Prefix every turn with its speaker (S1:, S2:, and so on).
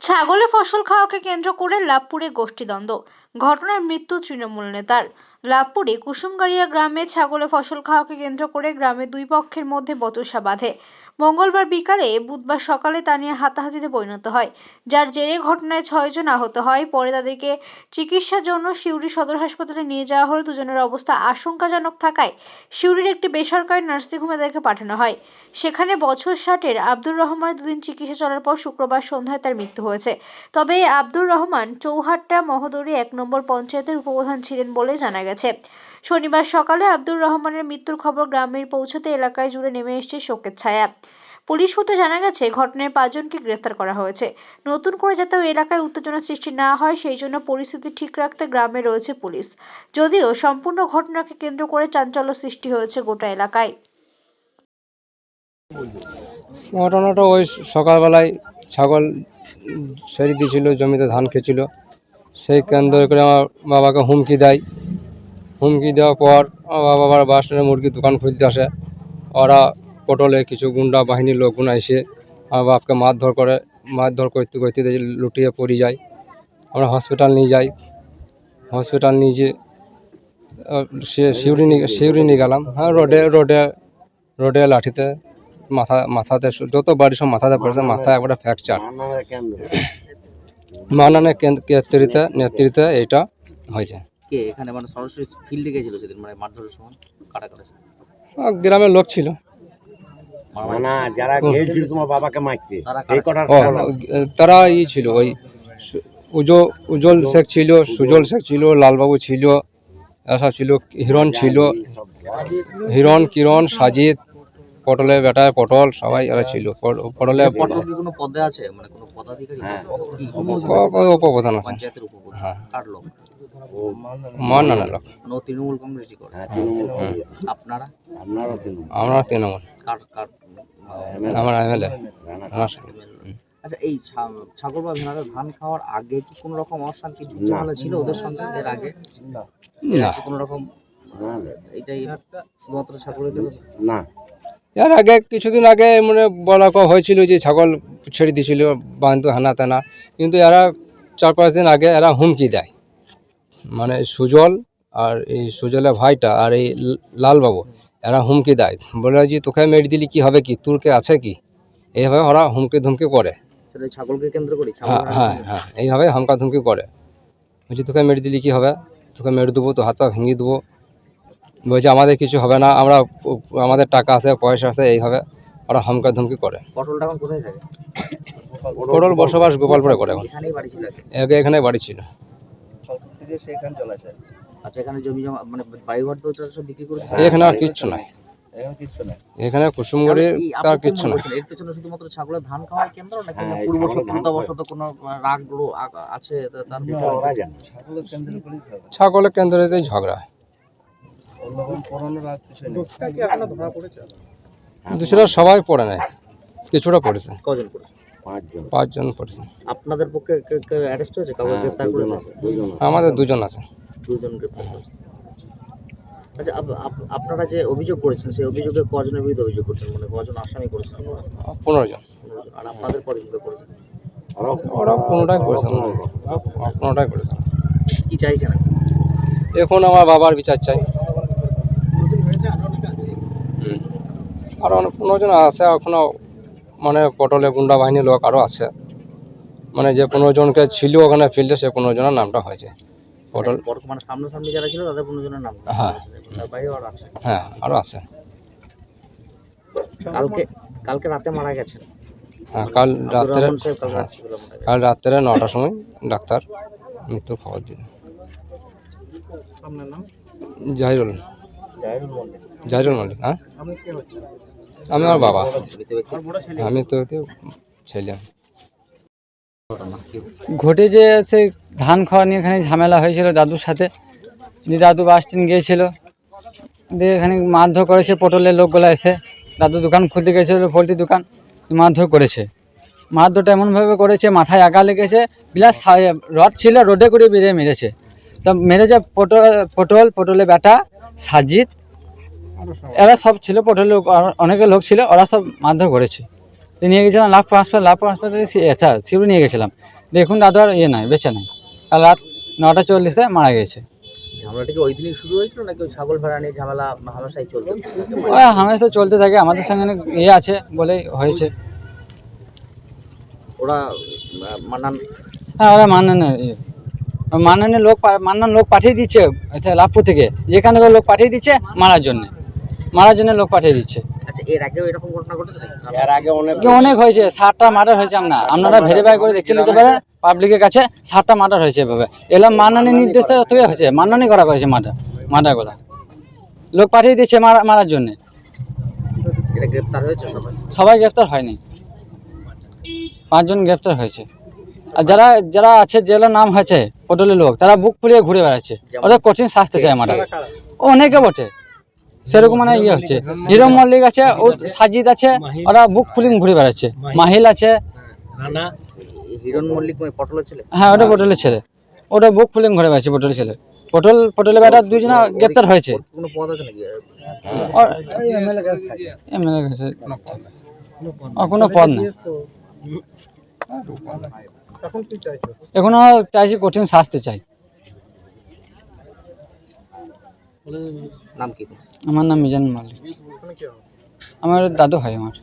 S1: ছাগলে ফসল খাওয়াকে কেন্দ্র করে লাভপুরে গোষ্ঠীদ্বন্দ্ব। ঘটনায় মৃত্যু তৃণমূল নেতার। লাভপুরে কুসুমগাড়িয়া গ্রামে ছাগলে ফসল খাওয়াকে কেন্দ্র করে গ্রামে দুই পক্ষের মধ্যে বচসা বাঁধে। মঙ্গলবার বিকালে বুধবার সকালে তা নিয়ে হাতাহাতিতে পরিণত হয়। যার জেরে ঘটনায় ছয়জন আহত হয়। পরে তাদেরকে চিকিৎসার জন্য সিউড়ি সদর হাসপাতালে নিয়ে যাওয়া হলে দুজনের অবস্থা আশঙ্কাজনক থাকায় সিউড়ির একটি বেসরকারি নার্সিংহোমে তাদেরকে পাঠানো হয়। সেখানে বছর ষাটের আব্দুর রহমানের দুদিন চিকিৎসা চলার পর শুক্রবার সন্ধ্যায় তার মৃত্যু হয়েছে। তবে আব্দুর রহমান চৌহাট্টা মহদরি এক নম্বর পঞ্চায়েতের উপপ্রধান ছিলেন বলে জানা গেছে। শনিবার সকালে আব্দুর রহমানের মৃত্যুর খবর গ্রামের পৌঁছতে এলাকায় জুড়ে নেমে এসেছে শোকের ছায়া। পুলিশ সূত্রে জানা গেছে, ঘটনায় পাঁচজনকে গ্রেফতার করা হয়েছে। নতুন করে যাতে ওই এলাকায় উত্তেজনা সৃষ্টি না হয়, সেই জন্য পরিস্থিতি ঠিক রাখতে গ্রামে রয়েছে পুলিশ। যদিও সম্পূর্ণ ঘটনাকে কেন্দ্র করে চাঞ্চল্য সৃষ্টি হয়েছে গোটা এলাকায়।
S2: ঘটনাটা ওই সকালবেলায় ছাগল ছেড়ে দিয়েছিল, জমিতে ধান খেয়েছিল। সেই কেন্দ্র করে আমার বাবাকে হুমকি দেয়। হুমকি দেওয়ার পর আমার বাবা আবার বাস মুরগির দোকান খুলতে আসে। ওরা পটলে কিছু গুন্ডা বাহিনীর লোকগুলো এসে আমার বাপকে মারধর করে মারধর করতে করতে লুটিয়ে পড়ে যায়। আমরা হসপিটাল নিয়ে যাই। হসপিটাল নিয়ে যে সে শিউরি নিয়ে শিউরি নিয়ে গেলাম। হ্যাঁ রোডে রোডে রোডে লাঠিতে মাথা মাথাতে যত বাড়ি সব মাথাতে পড়েছে মাথায় একবারে ফ্র্যাকচার মানানের নেতৃত্বে নেতৃত্বে এইটা হয়েছে।
S3: কে? এখানে মানে সরাসরি ফিল্ডে গেছিল সেদিন মানে মারধরের সময়? কাটা কাটা
S2: গ্রামের লোক ছিল।
S4: না যারা গিয়েছিল তোমার বাবাকে মারতে।
S3: তারা
S4: এই
S3: কারা
S2: তারা ই ছিল ওই উজ্জ্বল শেখ ছিল সুজল শেখ ছিল লালবাবু ছিল এসব ছিল হিরণ ছিল হিরণ কিরণ সাজিদ পটলের বেটায় পটল সবাই এরা ছিল। পট- পটলে
S3: কোনো পদে আছে? মানে কোনো পদাধিকারী?
S4: হ্যাঁ।
S2: উপপ্রধান আছে।
S3: পঞ্চায়েতের উপপ্রধান।
S2: হ্যাঁ।
S3: কার লোক?
S2: মান না লোক।
S3: তৃণমূল কংগ্রেসই করে।
S4: হ্যাঁ
S3: আপনারা?
S4: তৃণমূল।
S2: আমরা তৃণমূল।
S3: কার কার?
S2: আমার এমএলএ
S4: রানা
S3: আচ্ছা এই ছাগল বা ভেড়াদের ধান খাওয়ার আগে কি কোনো রকম অশান্তি ছিল ওদের সঙ্গে এর আগে?
S2: না।
S3: কোনো রকম
S4: না,
S3: এটাই শুধুমাত্র ছাগলের
S4: না।
S2: এর আগে কিছুদিন আগে মানে বলা ক হয়েছিল যে ছাগল ছেড়ে দিয়েছিল বান্ধু হানা তেনা। কিন্তু এরা চার পাঁচ দিন আগে এরা হুমকি দেয়। মানে সুজল আর এই সুজলের ভাইটা আর এই লালবাবু। এরা হুমকি দেয়। বলে যে তোকে মেরে দিলি কি হবে কি? তোর কে আছে কি? এইভাবে ওরা হুমকি ধুমকি করে।
S3: ছাগলকে কেন্দ্র করি
S2: হ্যাঁ হ্যাঁ হ্যাঁ এইভাবে হামকা ধুমকি করে। বলছি তোকে মেরে দিলি কি হবে? তোকে মেরে দেবো তো হাত পা ভেঙে দেবো। বলছে আমাদের কিছু হবে না আমরা আমাদের টাকা আছে পয়সা আছে এইভাবে ওরা হামকা ধুমকি করে।
S3: পটলটা কোথায় থাকে?
S2: পটল বসবাস গোপালপুরে করে এখন।
S3: এখানেই বাড়ি ছিল।
S2: এখানে বাড়ি ছিল
S3: আচ্ছা এখানে জমি জমা মানে বাড়িঘর তো সব বিক্রি করে
S2: এখানে আর কিচ্ছু নাই। এখানে কুসুমগড়ি তার কিচ্ছু নাই।
S3: এর পেছনে শুধুমাত্র ছাগলের ধান খাওয়ার কেন্দ্র নাকি
S4: হ্যাঁ,
S3: পূর্ব
S4: ছাগলের
S3: শত্রুতাবশত কোনো রাগ আছে তার
S4: এটা ওরা জানে।
S2: ছাগলের কেন্দ্রেতেই ঝগড়া দুসরা সবাই পড়ে নেয় কিছুটা পড়েছে।
S3: কজন করেছে
S4: পাঁচজন।
S2: পাঁচজন পড়েছে।
S3: আপনাদের পক্ষে অ্যারেস্ট হয়েছে? কাউকে
S4: হ্যাঁ,
S3: গ্রেফতার করেছে।
S2: আমাদের দুজন আছে।
S3: দুজন গ্রেফতার করেছে। আচ্ছা আপ- আপ- আপনারা যে অভিযোগ করেছেন সেই অভিযোগে কজনের বিরুদ্ধে অভিযোগ করছেন? মানে কজন আসামি করেছেন?
S2: পনেরো জন।
S3: আর আপনাদের পরিচিত করেছেন?
S4: ওরাও-
S2: ওরা কোনোটাই করেছে না। কোনোটাই করেছে। না।
S3: কি চাইছেন
S2: এখন? আমার বাবার বিচার চাই। হুম। আরও অনেক পনেরো জন আছে এখনও মানে পটলে গুন্ডা বাহিনীর লোক আরও আছে। মানে যে পনেরো জনকে ছিল ওখানে ফিল্ডে সে পনেরো জনের নামটা হয়েছে। পটল
S3: মানে সামনাসামনি যারা ছিল তাদের পনেরো জনের নাম।
S2: হ্যাঁ।
S3: তার বাইরে আর আছে।
S2: হ্যাঁ আরও আছে।
S3: কালকে কালকে রাতে মারা গেছেন।
S2: হ্যাঁ কাল রাত্রে
S3: কাল
S2: হ্যাঁ, কাল রাত্রে নটার সময় ডাক্তার মৃত্যুর খবর দিল জাহিরুল জাহিরুল মল্লিক। হ্যাঁ। আমি আমার বাবা। আমি তো ছেলে।
S5: ঘটে যে সেই ধান খাওয়া নিয়ে এখানে ঝামেলা হয়েছিল দাদুর সাথে। দিয়ে দাদু বাস স্ট্যান্ড গিয়েছিল। দিয়ে এখানে মারধর করেছে পটলের লোকগুলো এসে। দাদু দোকান খুলতে গেছিল পোলট্রি দোকান। মারধর করেছে। মারধরটা এমনভাবে করেছে মাথায় আগা লেগেছে প্লাস রড ছিল রোডে করে বেরিয়ে মেরেছে। তো মেরেছে পটল পটল পটলের বেটা সাজিদ এরা সব ছিল পটলের অনেকে লোক ছিল ওরা সব মারধর করেছে। তো নিয়ে গেছিলাম লাভপুর হাসপাতাল লাভপুর হাসপাতালে আচ্ছা শিউরে নিয়ে গেছিলাম। দেখুন দাদু আর ইয়ে নাই বেঁচে নাই। আর রাত নটা চল্লিশে মারা গেছে।
S3: ঝামেলাটা কি ওই দিনই শুরু হয়েছিল নাকি ওই ছাগল ভেড়া নিয়ে ঝামেলা হামেশাই চলতো?
S5: ওই হামেশা চলতে থাকে আমাদের সঙ্গে ইয়ে আছে বলেই হয়েছে।
S3: ওরা মানান
S5: হ্যাঁ ওরা ইয়ে। লোক মান্নান লোক পাঠিয়ে দিচ্ছে আচ্ছা লাভপুর থেকে। যেখানে লোক পাঠিয়ে দিচ্ছে মারার জন্য। মারার জন্য লোক পাঠিয়ে দিচ্ছে।
S3: আচ্ছা এর আগেও এরকম ঘটনা ঘটেছে
S4: এর আগে অনেক
S5: অনেক হয়েছে ষাটটা মার্ডার হয়েছে আমরা। আপনারা ভেরিফাই করে দেখে নিতে পারেন পাবলিকের কাছে ষাটটা মার্ডার হয়েছে এভাবে। এলাম মান্নানের নির্দেশে থেকে হয়েছে মান্নানি করা করেছে মার্ডার মার্ডার করা। লোক পাঠিয়ে দিচ্ছে মারা মারার জন্য।
S3: এটা গ্রেপ্তার হয়েছে সবাই?
S5: সবাই গ্রেফতার হয়নি। পাঁচজন গ্রেফতার হয়েছে। আর যারা যারা আছে জেলের নাম হয়েছে পটলের লোক তারা বুক ফুলিয়ে ঘুরে বেড়াচ্ছে। ওদের কঠিন শাস্তি চাই মার্ডার। অনেকে বটে। সেরকম মানে ইয়ে হচ্ছে। হিরো মল্লিক আছে ও সাজিদ আছে ওরা বুক ফুলিং ঘুরে বেড়াচ্ছে। মাহিল আছে।
S3: হিরণ মল্লিক পটলের ছেলে?
S5: হ্যাঁ ওটা পটলের ছেলে। ওটা বুক ফুলিং ঘুরে বেড়াচ্ছে পটলের ছেলে। পটল পটলের বেটা দুজনা গ্রেপ্তার হয়েছে।
S3: কোনো পদ আছে নাকি?
S5: এমএলএ গেছে কোনো পদ নেই। এখনও চাইছি কঠিন শাস্তি চাই।
S3: নাম কি?
S5: আমার নাম মিজান মালিক। আমার দাদু ভাই আমার।